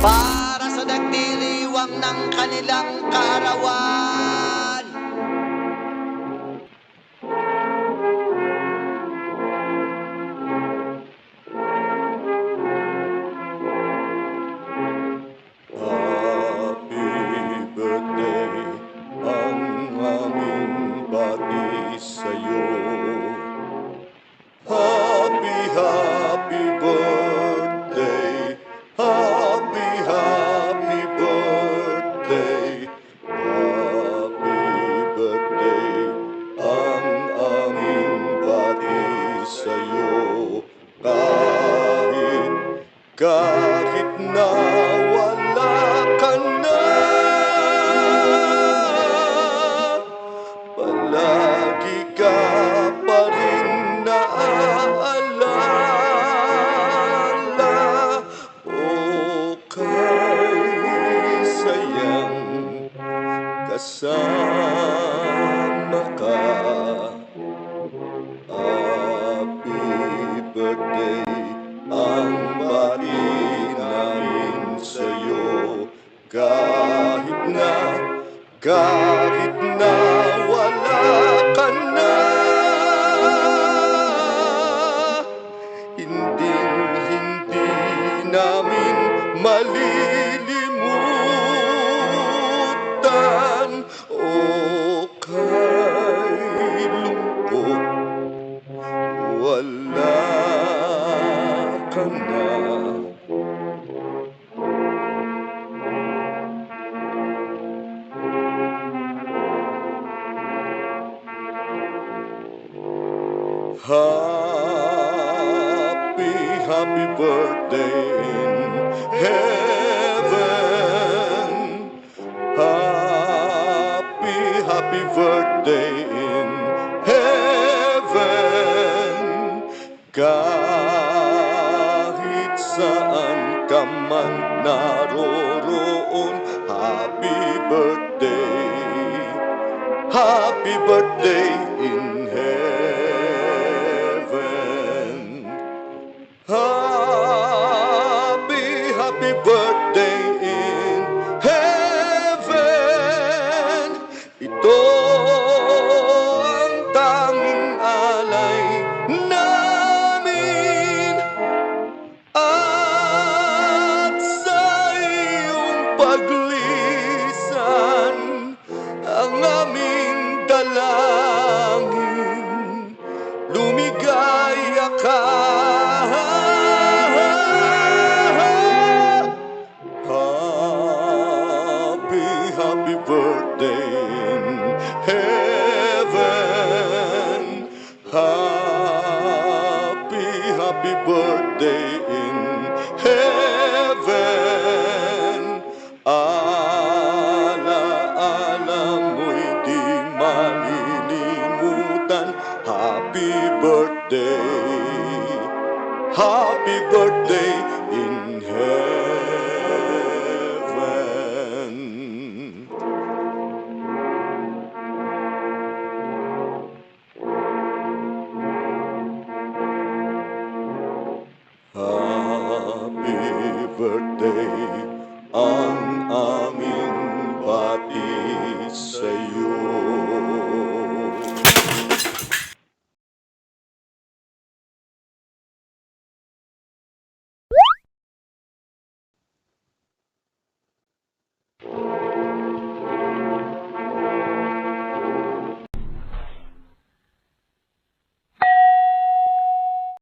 para sa nagdiriwang ng kanilang kaarawan. Kahit na wala ka Happy, happy birthday in heaven. Happy, happy birthday Kahit saan ka man naroroon Happy birthday. Happy birthday in heaven. Happy, happy birthday in heaven. Ito happy birthday in heaven. Happy, happy birthday in heaven. Ala-ala mo'y di malilimutan Happy birthday. Happy birthday Amen.